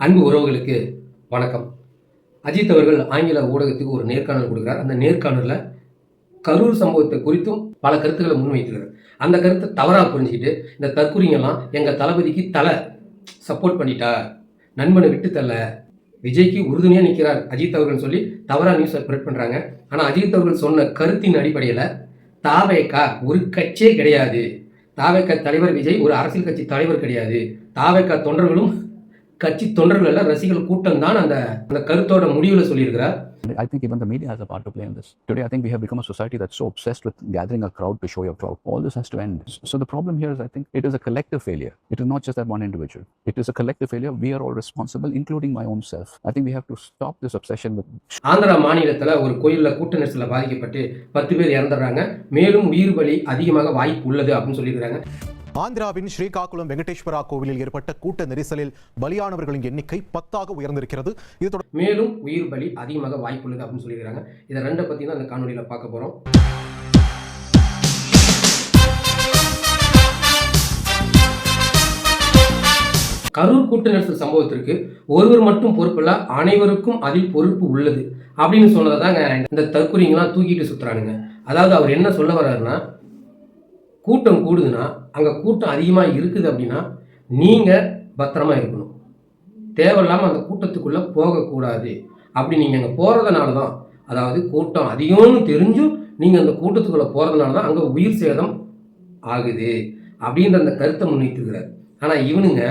அன்பு உறவுகளுக்கு வணக்கம். அஜித் அவர்கள் ஆங்கில ஊடகத்துக்கு ஒரு நேர்காணல் கொடுக்குறார். அந்த நேர்காணலில் கரூர் சம்பவத்தை குறித்தும் பல கருத்துக்களை முன்வைக்கிறார் அந்த கருத்தை தவறாக புரிஞ்சுக்கிட்டு இந்த தற்குறிங்கெல்லாம் எங்கள் தளபதிக்கு தலை சப்போர்ட் பண்ணிட்டா நண்பனை விட்டு தள்ள விஜய்க்கு உறுதுணையாக நிற்கிறார் அஜித் அவர்கள் சொல்லி தவறாக நியூஸை ஸ்ப்ரெட் பண்ணுறாங்க ஆனால் அஜித் அவர்கள் சொன்ன கருத்தின் அடிப்படையில் தாவேக்கா ஒரு கட்சியே கிடையாது. தாவேக்கா தலைவர் விஜய் ஒரு அரசியல் கட்சி தலைவர் கிடையாது. தாவேக்கா தொண்டர்களும் கட்சி தொண்டர்கள் எல்லாம் ரசிகர்கள் கூட்டம் தான் அந்த அந்த கருத்தோட முடிவில் சொல்லியிருக்கிறார் I think even the media has a part to play in this. Today, I think we have become a society that's so obsessed with gathering a crowd to show your crowd. All this has to end. So the problem here is, I think, it is a collective failure. It is not just that one individual. It is a collective failure. We are all responsible, including my own self. I think we have to stop this obsession with Andhra மாநிலத்தில் ஒரு கோயிலில் கூட்ட நெரிசலில் பாதிக்கப்பட்டு பத்து பேர் இறந்துடுறாங்க மேலும் உயிர் பலி அதிகமாக வாய்ப்பு உள்ளது அப்படின்னு சொல்லியிருக்கிறாங்க ஆந்திராவின் ஸ்ரீகாக்குளம் வெங்கடேஸ்வரா கோவிலில் ஏற்பட்ட கூட்ட நெரிசலில் பலியானவர்களின் எண்ணிக்கை பத்தாக உயர்ந்திருக்கிறது. இது தொடர்பாக மேலும் உயிர் பலி அதிகமாக வாய்ப்புள்ளது அப்படின்னு சொல்லியிருக்காங்க. இதை ரெண்டை பற்றி தான் அந்த காணொலியில் பார்க்க போகிறோம் கரூர் கூட்ட நெரிசல் சம்பவத்திற்கு ஒருவர் மட்டும் பொறுப்பில்ல அனைவருக்கும் அதில் பொறுப்பு உள்ளது அப்படின்னு சொன்னதை தாங்க இந்த தற்கொலைங்களாம் தூக்கிட்டு சுத்துறானுங்க. அதாவது அவர் என்ன சொல்ல வர்றாருன்னா கூட்டம் கூடுதுன்னா அங்கே கூட்டம் அதிகமாக இருக்குது அப்படின்னா நீங்கள் பத்திரமா இருக்கணும். தேவையில்லாமல் அந்த கூட்டத்துக்குள்ளே போகக்கூடாது. அப்படி நீங்கள் அங்கே போகிறதுனால தான் அதாவது கூட்டம் அதிகம்னு தெரிஞ்சும் நீங்கள் அந்த கூட்டத்துக்குள்ளே போகிறதுனால தான் அங்கே உயிர் சேதம் ஆகுது அப்படின்ற அந்த கருத்தை முன்வைத்திருக்கிறார். ஆனால் இவனுங்க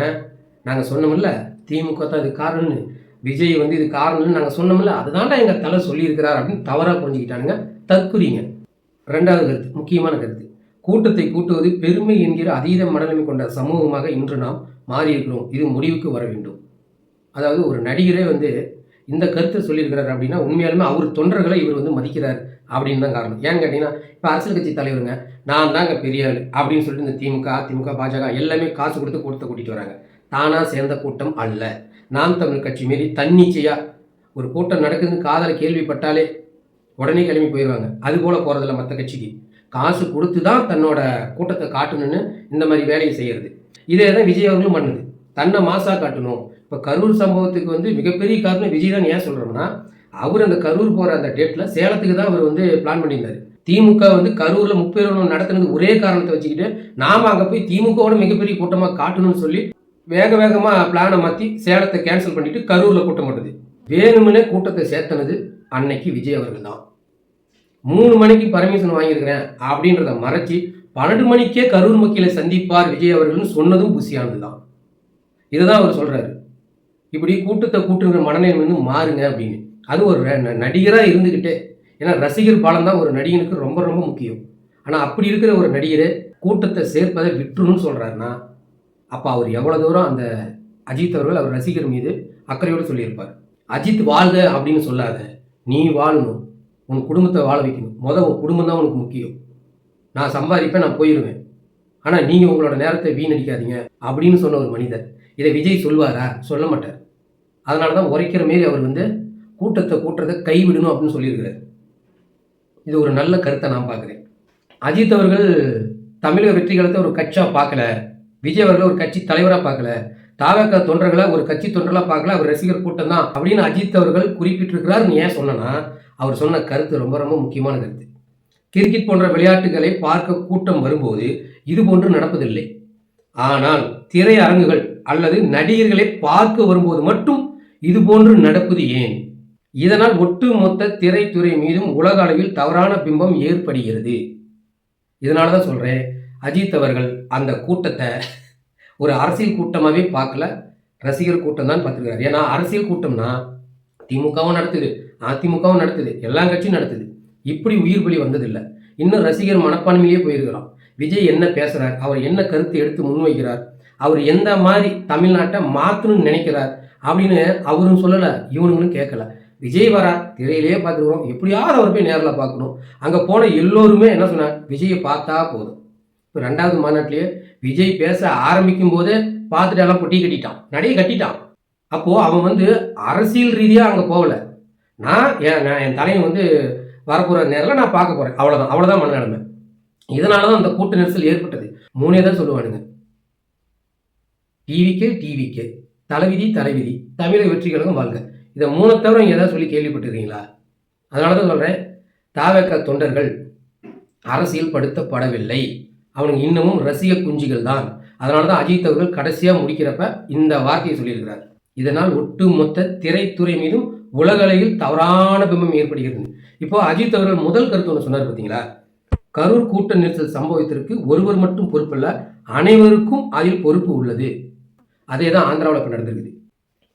நாங்கள் சொன்னோம்ல திமுக தான் இது காரணம்னு விஜய் வந்து இது காரணம்னு நாங்கள் சொன்னோம்ல அதுதான்டா எங்கள் தலை சொல்லியிருக்கிறார் அப்படின்னு தவறாக புரிஞ்சுக்கிட்டானுங்க. தற்குறிங்க. ரெண்டாவது கருத்து முக்கியமான கருத்து. கூட்டத்தை கூட்டுவது பெருமை என்கிற அதீத மனநிலைமை கொண்ட சமூகமாக இன்று நாம் மாறியிருக்கிறோம். இது முடிவுக்கு வர வேண்டும். அதாவது ஒரு நடிகரே வந்து இந்த கருத்தை சொல்லியிருக்கிறார் அப்படின்னா உண்மையாலுமே அவர் தொண்டர்களை இவர் வந்து மதிக்கிறார் அப்படின்னு தான் காரணம். ஏன்னு கேட்டிங்கன்னா இப்போ அரசியல் கட்சி தலைவருங்க நான் தாங்க பெரிய ஆள் அப்படின்னு சொல்லிட்டு இந்த திமுக அதிமுக பாஜக எல்லாமே காசு கொடுத்து கூட்டத்தை கூட்டிகிட்டு வராங்க. தானாக சேர்ந்த கூட்டம் அல்ல. நாம் தமிழ் கட்சி மாரி தன்னிச்சையாக ஒரு கூட்டம் நடக்குதுன்னு காதலை கேள்விப்பட்டாலே உடனே கிளம்பி போயிடுவாங்க அது போல் போகிறதில்ல மற்ற கட்சிக்கு. காசு கொடுத்து தான் தன்னோட கூட்டத்தை காட்டணும்னு இந்த மாதிரி வேலையை செய்கிறது இதே தான் விஜய் அவர்களும் பண்ணுது. தன்னை மாசாக காட்டணும். இப்போ கரூர் சம்பவத்துக்கு வந்து மிகப்பெரிய காரணம் விஜய் தான் ஏன் சொல்கிறோம்னா அவர் அந்த கரூர் போகிற அந்த டேட்டில் சேலத்துக்கு தான் அவர் வந்து பிளான் பண்ணியிருந்தார். திமுக வந்து கரூரில் முப்பெருவனம் நடத்துனது ஒரே காரணத்தை வச்சுக்கிட்டு நாம் அங்கே போய் திமுகவோட மிகப்பெரிய கூட்டமாக காட்டணும்னு சொல்லி வேக வேகமாக பிளானை மாற்றி சேலத்தை கேன்சல் பண்ணிட்டு கரூரில் கூட்டம் பண்ணுது வேணுமுனே கூட்டத்தை சேர்த்தனது அன்னைக்கு விஜய் அவர்கள் தான். மூணு மணிக்கு பர்மிஷன் வாங்கியிருக்கிறேன் அப்படின்றத மறைச்சி பன்னெண்டு மணிக்கே கரூர் மக்களை சந்திப்பார் விஜய் அவர்கள்னு சொன்னதும் புசியானது தான் இதை தான் அவர் சொல்கிறாரு இப்படி கூட்டத்தை கூட்டுங்கிற மனநிலை வந்து மாறுங்க அப்படின்னு. அது ஒரு நடிகராக இருந்துக்கிட்டே ஏன்னா ரசிகர் பாலம் தான் ஒரு நடிகனுக்கு ரொம்ப ரொம்ப முக்கியம். ஆனால் அப்படி இருக்கிற ஒரு நடிகரை கூட்டத்தை சேர்ப்பதை விட்டுருன்னு சொல்கிறாருன்னா அப்போ அவர் எவ்வளோ தூரம் அந்த அஜித் அவர்கள் அவர் ரசிகர் மீது அக்கறையோடு சொல்லியிருப்பார். அஜித் வாழ்க அப்படின்னு சொல்லாத நீ வாழணும். உன் குடும்பத்தை வாழ வைக்கணும். மொதல் உன் குடும்பம் தான் உனக்கு முக்கியம். நான் சம்பாதிப்பேன் நான் போயிடுவேன் ஆனால் நீங்கள் உங்களோட நேரத்தை வீணடிக்காதீங்க அப்படின்னு சொன்ன ஒரு மனிதர். இதை விஜய் சொல்வாரா? சொல்ல மாட்டார். அதனால தான் உரைக்கிற மாரி அவர் வந்து கூட்டத்தை கூட்டுறதை கைவிடணும் அப்படின்னு சொல்லியிருக்கிறார். இது ஒரு நல்ல கருத்தை நான் பார்க்குறேன். அஜித் அவர்கள் தமிழக வெற்றிகளத்தை ஒரு கட்சியாக பார்க்கல. விஜய் அவர்கள் ஒரு கட்சி தலைவராக பார்க்கல. தாவக தொண்டர்களை ஒரு கட்சி தொண்டர்களாக பார்க்கல அவர் ரசிகர் கூட்டம் தான் அப்படின்னு அஜித் அவர்கள் குறிப்பிட்டிருக்கிறார் ஏன் சொன்னனா அவர் சொன்ன கருத்து ரொம்ப ரொம்ப முக்கியமான கருத்து. கிரிக்கெட் போன்ற விளையாட்டுகளை பார்க்க கூட்டம் வரும்போது இது போன்று நடப்பதில்லை. ஆனால் திரையரங்குகள் அல்லது நடிகர்களை பார்க்க வரும்போது மட்டும் இது போன்று நடப்பது ஏன்? இதனால் ஒட்டுமொத்த திரைத்துறை மீதும் உலக அளவில் தவறான பிம்பம் ஏற்படுகிறது. இதனால தான் சொல்கிறேன் அஜித் அவர்கள் அந்த கூட்டத்தை ஒரு அரசியல் கூட்டமாகவே பார்க்கல. ரசிகர் கூட்டம் தான் பார்த்துருக்காரு. ஏன்னா அரசியல் கூட்டம்னா திமுகவும் நடத்துது. அதிமுகவும் நடத்துது. எல்லா கட்சியும் நடத்துது. இப்படி உயிர் பலி வந்ததில்லை. இன்னும் ரசிகர் மனப்பான்மையிலேயே போயிருக்கிறோம் விஜய் என்ன பேசுகிறார் அவர் என்ன கருத்தை எடுத்து முன்வைக்கிறார்? அவர் எந்த மாதிரி தமிழ்நாட்டை மாற்றணும்னு நினைக்கிறார்? அப்படின்னு அவரும் சொல்லலை இவனுங்களும் கேட்கல. விஜய் வரா திரையிலேயே பார்த்துக்கிறோம் எப்படியாவது அவர் போய் நேரில் பார்க்கணும். அங்கே போன எல்லோருமே என்ன சொன்னார் விஜயை பார்த்தா போதும். இப்போ ரெண்டாவது மாநாட்டிலேயே விஜய் பேச ஆரம்பிக்கும் போதே பார்த்துட்டு எல்லாம் பொட்டி கட்டிட்டான். நடைய கட்டிட்டான். அப்போது அவன் வந்து அரசியல் ரீதியாக அங்கே போகல. நான் என் நான் என் தலையை வந்து வரப்போகிற நேரில் நான் பார்க்க போகிறேன் அவ்வளோதான் அவ்வளோதான் மனநிலைமை இதனால தான் அந்த கூட்ட நெரிசல் ஏற்பட்டது. மூணே தான் சொல்லுவானுங்க. டிவிக்கே டிவிக்கே தலைவிதி தலைவிதி. தமிழக வெற்றிகளகம் வாழ்க. இதை மூணை தவிர நீங்கள் ஏதாவது சொல்லி கேள்விப்பட்டிருக்கீங்களா? அதனால தான் சொல்கிறேன் தாவக தொண்டர்கள் அரசியல் படுத்தப்படவில்லை. அவனுக்கு இன்னமும் ரசிக குஞ்சுகள் தான். அதனால தான் அஜித் அவர்கள் கடைசியாக முடிக்கிறப்ப இந்த வார்த்தையை சொல்லியிருக்கிறார். இதனால் ஒட்டுமொத்த திரைத்துறை மீதும் உலகளவில் தவறான பிம்பம் ஏற்படுகிறது. இப்போ அஜித் அவர்கள் முதல் கருத்து ஒன்று சொன்னார் பார்த்தீங்களா கரூர் கூட்ட நெரிசல் சம்பவத்திற்கு ஒருவர் மட்டும் பொறுப்பல்ல அனைவருக்கும் அதில் பொறுப்பு உள்ளது. அதே தான் ஆந்திராவில் இப்போ நடந்திருக்குது.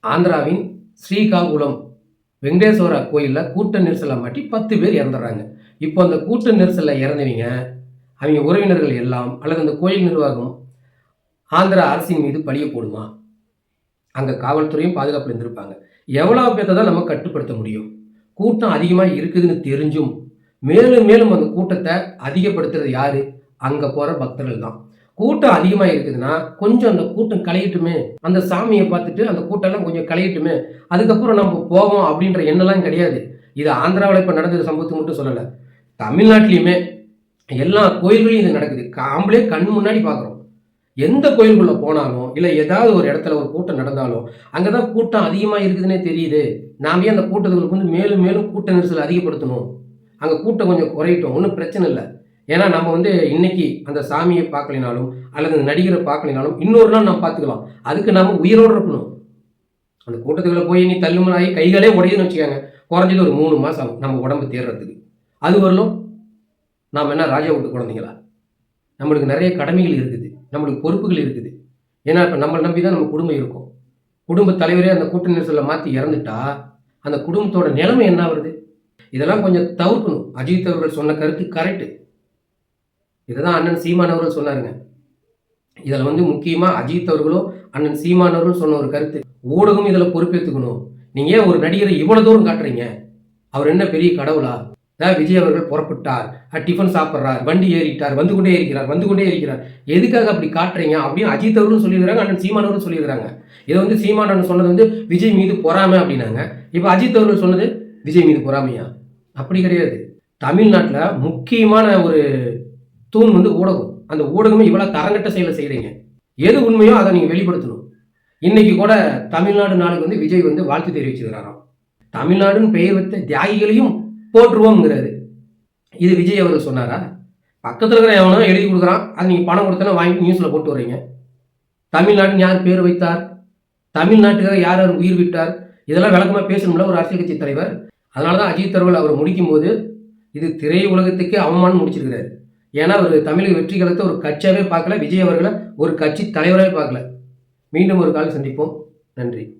ஆந்திராவின் ஸ்ரீகாகுளம் வெங்கடேஸ்வரா கோயிலில் கூட்ட நெரிசலை மாட்டி பத்து பேர் இறந்துடுறாங்க. இப்போ அந்த கூட்ட நெரிசலில் இறந்தவங்க அவங்க உறவினர்கள் எல்லாம் அல்லது அந்த கோயில் நிர்வாகம் ஆந்திரா அரசின் மீது பழிய போடுமா? அங்கே காவல்துறையும் பாதுகாப்பு இருந்திருப்பாங்க. எவ்வளோ பேர்த்தை தான் நம்ம கட்டுப்படுத்த முடியும்? கூட்டம் அதிகமாக இருக்குதுன்னு தெரிஞ்சும் மேலும் மேலும் அந்த கூட்டத்தை அதிகப்படுத்துறது யார்? அங்கே போகிற பக்தர்கள் தான். கூட்டம் அதிகமாக இருக்குதுன்னா கொஞ்சம் அந்த கூட்டம் களையட்டுமே. அந்த சாமியை பார்த்துட்டு அந்த கூட்டம்லாம் கொஞ்சம் களையட்டுமே. அதுக்கப்புறம் நம்ம போவோம் அப்படின்ற எண்ணம்லாம் கிடையாது. இது ஆந்திராவில் இப்போ நடந்த சம்பவத்தை மட்டும் சொல்லலை. தமிழ்நாட்டிலையுமே எல்லா கோயில்களையும் இது நடக்குது. காம்பளே கண் முன்னாடி பார்க்குறோம். எந்த கோயிலுக்குள்ளே போனாலும் இல்லை ஏதாவது ஒரு இடத்துல ஒரு கூட்டம் நடந்தாலும் அங்கே தான் கூட்டம் அதிகமாக இருக்குதுன்னே தெரியுது. நாமே அந்த கூட்டத்துக்கு வந்து மேலும் மேலும் கூட்ட நெரிசல் அதிகப்படுத்தணும்? அங்கே கூட்டம் கொஞ்சம் குறையட்டும் ஒன்றும் பிரச்சனை இல்லை. ஏன்னா நம்ம வந்து இன்னைக்கு அந்த சாமியை பார்க்கலினாலும் அல்லது அந்த நடிகரை பார்க்கலினாலும் இன்னொரு நாள் நம்ம பார்த்துக்கலாம். அதுக்கு நாம் உயிரோடு இருக்கணும். அந்த கூட்டத்துக்குள்ள போய் நீ தள்ளுமலாகி கைகளே உடையுதுன்னு வச்சுக்கோங்க. குறைஞ்சது ஒரு மூணு மாதம் ஆகும் நம்ம உடம்பு தேர்றதுக்கு. அது வரலும் நாம் என்ன ராஜா வீட்டு குழந்தைங்களா நம்மளுக்கு நிறைய கடமைகள் இருக்குது. நம்மளுக்கு பொறுப்புகள் இருக்குது. ஏன்னா இப்போ நம்மளை நம்பி தான் நம்ம குடும்பம் இருக்கும். குடும்ப தலைவரே அந்த கூட்ட நெரிசலை மாற்றி இறந்துட்டா அந்த குடும்பத்தோட நிலைமை என்ன வருது இதெல்லாம் கொஞ்சம் தவிர்க்கணும். அஜித் அவர்கள் சொன்ன கருத்து கரெக்டு இதுதான் அண்ணன் சீமான் அவர்கள் சொன்னாருங்க. இதில் வந்து முக்கியமாக அஜித் அவர்களும் அண்ணன் சீமான் அவர்கள் சொன்ன ஒரு கருத்து. ஊடகம் இதில் பொறுப்பேற்றுக்கணும் நீங்கள் ஏன் ஒரு நடிகரை இவ்வளோ தூரம் காட்டுறீங்க? அவர் என்ன பெரிய கடவுளா? விஜய் அவர்கள் புறப்பட்டார். டிஃபன் சாப்பிட்றார். வண்டி ஏறிட்டார். வந்து கொண்டே இருக்கிறார். வந்து கொண்டே இருக்கிறார். எதுக்காக அப்படி காட்டுறீங்க? அப்படின்னு அஜித் அவர்களும் சொல்லியிருக்கிறாங்க அண்ணன் சீமான் அவர்களும் இதை வந்து சீமான் சொன்னது வந்து விஜய் மீது பொறாமை அப்படின்னாங்க. இப்போ அஜித் அவர்கள் சொன்னது விஜய் மீது பொறாமையா? அப்படி கிடையாது. தமிழ்நாட்டில் முக்கியமான ஒரு தூண் வந்து ஊடகம். அந்த ஊடகமே இவ்வளோ தரங்கட்ட செயலை செய்கிறீங்க எது உண்மையோ அதை நீங்கள் வெளிப்படுத்தணும். இன்னைக்கு கூட தமிழ்நாடு நாளுக்கு வந்து விஜய் வந்து வாழ்த்து தெரிவிச்சிருக்கிறாராம். தமிழ்நாடுன்னு பெயர் வைத்த தியாகிகளையும் போட்டுருவோங்கிறாரு இது விஜய் அவர்கள் சொன்னாரா? பக்கத்தில் இருக்கிற எவனோ எழுதி கொடுக்குறான். அது நீங்கள் பணம் கொடுத்தனா வாங்கி நியூஸில் போட்டு வர்றீங்க. தமிழ்நாடுன்னு யார் பேர் வைத்தார்? தமிழ்நாட்டுக்காக யார் யார் உயிர் விட்டார்? இதெல்லாம் விளக்கமாக பேசணும்ல ஒரு அரசியல் கட்சி தலைவர். அதனால தான் அஜித் தர்வல் அவர் முடிக்கும் போது இது திரை உலகத்துக்கே அவமானம் முடிச்சிருக்கிறாரு. ஏன்னா அவர் தமிழக வெற்றிகரத்தை ஒரு கட்சியாகவே பார்க்கல விஜய் அவர்களை ஒரு கட்சி தலைவராகவே பார்க்கல. மீண்டும் ஒரு கால் சந்திப்போம். நன்றி.